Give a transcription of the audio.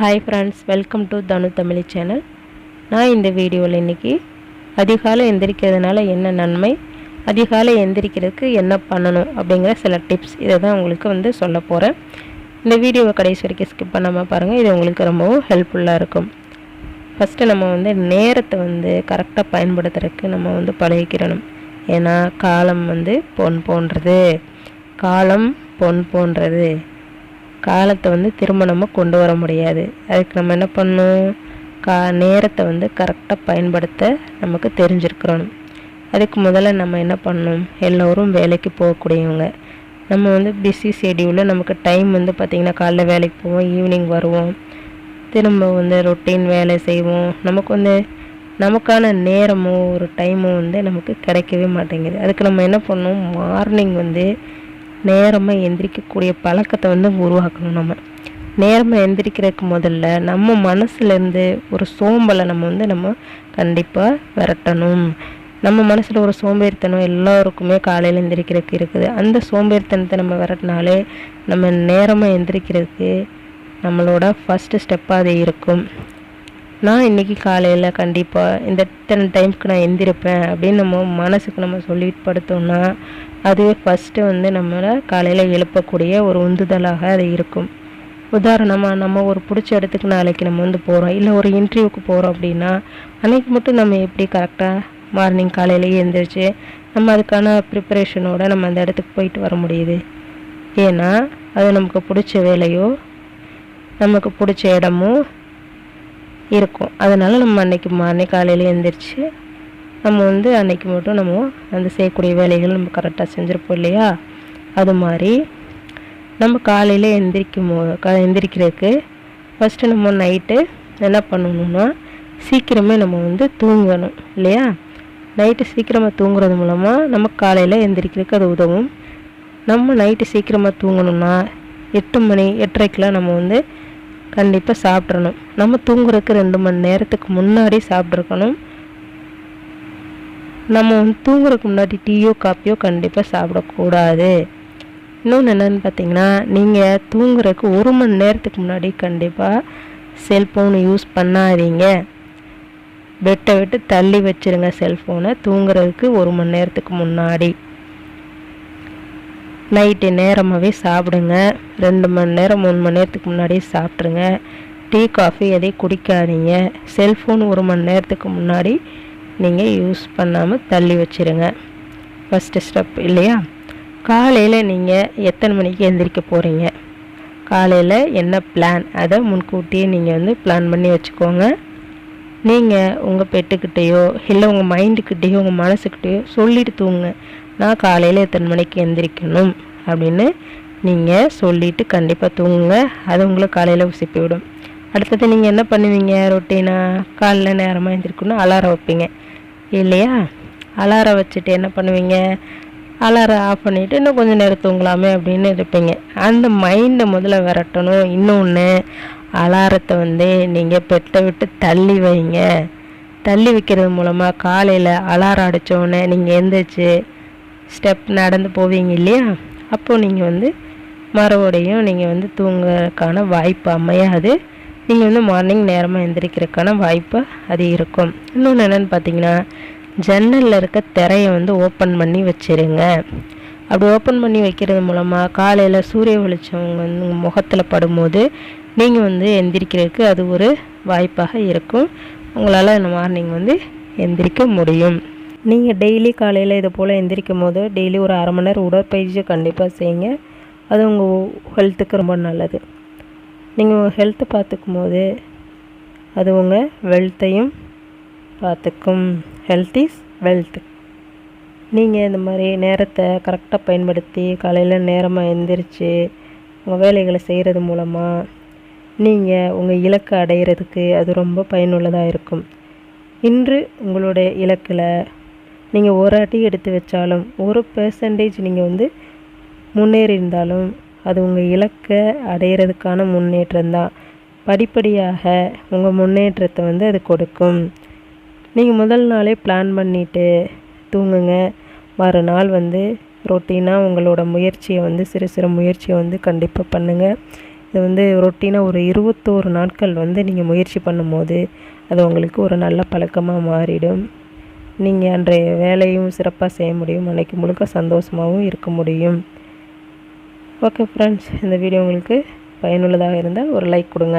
Hi friends welcome to Thanu Tamil channel நான் இந்த வீடியோவில் இன்றைக்கி அதிகாலை எந்திரிக்கிறதுனால என்ன நன்மை அதிகாலை எந்திரிக்கிறதுக்கு என்ன பண்ணணும் அப்படிங்கிற சில டிப்ஸ் இதை தான் உங்களுக்கு வந்து சொல்ல போகிறேன் இந்த வீடியோவை கடைசி வரைக்கும் ஸ்கிப் பண்ணாமல் பாருங்கள் இது உங்களுக்கு ரொம்பவும் ஹெல்ப்ஃபுல்லாக இருக்கும். ஃபஸ்ட்டு நம்ம வந்து நேரத்தை வந்து கரெக்டாக பயன்படுத்துறதுக்கு நம்ம வந்து பழகிக்கிறணும். ஏன்னா காலம் வந்து பொன் போன்றது. காலம் பொன் போன்றது. காலத்தை வந்து திரும்ப நம்ம கொண்டு வர முடியாது. அதுக்கு நம்ம என்ன பண்ணணும் கா நேரத்தை வந்து கரெக்டாக பயன்படுத்த நமக்கு தெரிஞ்சிருக்கிறோம் அதுக்கு முதல்ல நம்ம என்ன பண்ணணும் எல்லோரும் வேலைக்கு போகக்கூடியவங்க. நம்ம வந்து பிஸி ஷெடியூலில் நமக்கு டைம் வந்து பார்த்திங்கன்னா காலைல வேலைக்கு போவோம் ஈவினிங் வருவோம். திரும்ப வந்து ரொட்டீன் வேலை செய்வோம். நமக்கு வந்து நமக்கான நேரமும் ஒரு டைமும் வந்து நமக்கு கிடைக்கவே மாட்டேங்குது. அதுக்கு நம்ம என்ன பண்ணணும் மார்னிங் வந்து நேரமாக எந்திரிக்கக்கூடிய பழக்கத்தை வந்து உருவாக்கணும் நம்ம. நேரமாக எந்திரிக்கிறதுக்கு முதல்ல நம்ம மனசுலேருந்து ஒரு சோம்பலை நம்ம வந்து நம்ம கண்டிப்பாக விரட்டணும். நம்ம மனசில் ஒரு சோம்பேறித்தனம் எல்லாருக்குமே காலையில் எந்திரிக்கிறதுக்கு இருக்குது. அந்த சோம்பேறித்தனத்தை நம்ம விரட்டினாலே நம்ம நேரமாக எந்திரிக்கிறதுக்கு நம்மளோட ஃபஸ்ட்டு ஸ்டெப்பாக அது இருக்கும். நான் இன்றைக்கி காலையில் கண்டிப்பாக இந்த இத்தனை டைமுக்கு நான் எந்திரிப்பேன் அப்படின்னு நம்ம மனசுக்கு நம்ம சொல்லி படுத்தோம்னா அதுவே ஃபஸ்ட்டு வந்து நம்மளை காலையில் எழுப்பக்கூடிய ஒரு உந்துதலாக அது இருக்கும். உதாரணமாக நம்ம ஒரு பிடிச்ச இடத்துக்கு நாளைக்கு நம்ம வந்து போகிறோம் இல்லை ஒரு இன்டர்வியூக்கு போகிறோம் அப்படின்னா அன்றைக்கி மட்டும் நம்ம எப்படி கரெக்டாக மார்னிங் காலையிலேயே எழுந்திரிச்சு நம்ம அதுக்கான ப்ரிப்பரேஷனோடு நம்ம அந்த இடத்துக்கு போயிட்டு வர முடியுது. ஏன்னா அது நமக்கு பிடிச்ச வேலையோ நமக்கு பிடிச்ச இடமும் இருக்கும். அதனால் நம்ம அன்றைக்கி மார்னிங் காலையில் எழுந்திரிச்சு நம்ம வந்து அன்னைக்கு மட்டும் நம்ம அந்த செய்யக்கூடிய வேலைகள் நம்ம கரெக்டாக செஞ்சுருப்போம் இல்லையா? அது மாதிரி நம்ம காலையில் எந்திரிக்கும் போது கா எந்திரிக்கிறதுக்கு ஃபஸ்ட்டு நம்ம நைட்டு என்ன பண்ணணும்னா சீக்கிரமே நம்ம வந்து தூங்கணும் இல்லையா? நைட்டு சீக்கிரமாக தூங்குறது மூலமாக நம்ம காலையில் எந்திரிக்கிறதுக்கு அது உதவும். நம்ம நைட்டு சீக்கிரமாக தூங்கணும்னா எட்டு மணி எட்டரைக்கெலாம் நம்ம வந்து கண்டிப்பாக சாப்பிட்றணும் நம்ம தூங்குறதுக்கு ரெண்டு மணி நேரத்துக்கு முன்னாடி சாப்பிட்ருக்கணும் நம்ம வந்து தூங்குறதுக்கு முன்னாடி டீயோ காப்பியோ கண்டிப்பாக சாப்பிடக்கூடாது. இன்னொன்று என்னென்னு பார்த்தீங்கன்னா நீங்கள் தூங்குறதுக்கு ஒரு மணி நேரத்துக்கு முன்னாடி கண்டிப்பாக செல்ஃபோனை யூஸ் பண்ணாதீங்க. பெட்டை விட்டு தள்ளி வச்சுருங்க செல்ஃபோனை தூங்குறதுக்கு ஒரு மணி நேரத்துக்கு முன்னாடி. நைட்டு நேரமாகவே சாப்பிடுங்க. ரெண்டு மணி நேரம் மூணு மணி நேரத்துக்கு முன்னாடியே சாப்பிட்ருங்க டீ காஃபி எதையும் குடிக்காதீங்க. செல்ஃபோன் ஒரு மணி நேரத்துக்கு முன்னாடி நீங்கள் யூஸ் பண்ணாமல் தள்ளி வச்சுருங்க. ஃபஸ்ட்டு ஸ்டெப் இல்லையா? காலையில் நீங்கள் எத்தனை மணிக்கு எந்திரிக்க போகிறீங்க காலையில் என்ன பிளான் அதை முன்கூட்டியே நீங்கள் வந்து பிளான் பண்ணி வச்சுக்கோங்க. நீங்கள் உங்கள் பெட்டுக்கிட்டேயோ இல்லை உங்கள் மைண்டுக்கிட்டேயோ உங்கள் மனசுக்கிட்டேயோ சொல்லிட்டு தூங்குங்க. நான் காலையில் எத்தனை மணிக்கு எந்திரிக்கணும்? அப்படின்னு நீங்கள் சொல்லிவிட்டு கண்டிப்பாக தூங்குங்க. அது உங்களை காலையில் உசிப்பி விடும். அடுத்தது நீங்கள் என்ன பண்ணுவீங்க? ரொட்டீனாக காலைல நேரமாக எழுந்திரிக்கணும் அலாரம் வைப்பீங்க. இல்லையா? அலாரம் வச்சுட்டு என்ன பண்ணுவீங்க? அலாரம் ஆஃப் பண்ணிவிட்டு இன்னும் கொஞ்சம் நேரம் தூங்கலாமே அப்படின்னு இருப்பீங்க. அந்த மைண்டை முதல்ல விரட்டணும். இன்னொன்று அலாரத்தை வந்து நீங்கள் பெட்டை விட்டு தள்ளி வைங்க. தள்ளி வைக்கிறது மூலமாக காலையில் அலாரம் அடித்தோடனே நீங்கள் எந்திரிச்சு ஸ்டெப் நடந்து போவீங்க இல்லையா? அப்போது நீங்கள் வந்து மறுபடியும் நீங்கள் வந்து தூங்குறதுக்கான வாய்ப்பு அமையாது. நீங்கள் வந்து மார்னிங் நேரமாக எந்திரிக்கிறதுக்கான வாய்ப்பு அது இருக்கும். இன்னொன்று என்னென்னு பார்த்தீங்கன்னா ஜன்னலில் இருக்க திரையை வந்து ஓப்பன் பண்ணி வச்சுருங்க. அப்படி ஓப்பன் பண்ணி வைக்கிறது மூலமாக காலையில் சூரிய வெளிச்சம் வந்து முகத்தில் படும்போது நீங்கள் வந்து எந்திரிக்கிறதுக்கு அது ஒரு வாய்ப்பாக இருக்கும். உங்களால் இந்த மார்னிங் வந்து எந்திரிக்க முடியும். நீங்கள் டெய்லி காலையில் இது போல் எந்திரிக்கும் போது டெய்லி ஒரு அரை மணி நேரம் உடற்பயிற்சியை கண்டிப்பாக செய்யுங்க. அது உங்கள் ஹெல்த்துக்கு ரொம்ப நல்லது. நீங்கள் உங்கள் ஹெல்த்தை பார்த்துக்கும் போது அது உங்கள் வெல்த்தையும் பார்த்துக்கும். ஹெல்த் இஸ் வெல்த் நீங்கள் இந்த மாதிரி நேரத்தை கரெக்டாக பயன்படுத்தி காலையில் நேரமாக எந்திரிச்சு உங்கள் வேலைகளை செய்கிறது மூலமாக நீங்கள் உங்கள் இலக்கை அடையிறதுக்கு அது ரொம்ப பயனுள்ளதாக இருக்கும். இன்று உங்களுடைய இலக்கில் நீங்கள் ஒரு அடி எடுத்து வச்சாலும் ஒரு பெர்சன்டேஜ் நீங்கள் வந்து முன்னேறி இருந்தாலும் அது உங்கள் இலக்கை அடையிறதுக்கான முன்னேற்றம் தான் படிப்படியாக உங்கள் முன்னேற்றத்தை வந்து அது கொடுக்கும். நீங்கள் முதல் நாளே பிளான் பண்ணிவிட்டு தூங்குங்க. மறுநாள் வந்து ரொட்டீனாக உங்களோட முயற்சியை வந்து சிறு சிறு முயற்சியை வந்து கண்டிப்பாக பண்ணுங்கள் இது வந்து ரொட்டீனாக ஒரு இருபத்தோரு நாட்கள் வந்து நீங்கள் முயற்சி பண்ணும்போது அது உங்களுக்கு ஒரு நல்ல பழக்கமாக மாறிடும். நீங்கள் அன்றைய வேலையும் சிறப்பாக செய்ய முடியும். அன்றைக்கு முழுக்க சந்தோஷமாகவும் இருக்க முடியும். ஓகே ஃப்ரெண்ட்ஸ் இந்த வீடியோ உங்களுக்கு பயனுள்ளதாக இருந்தால் ஒரு லைக் கொடுங்க.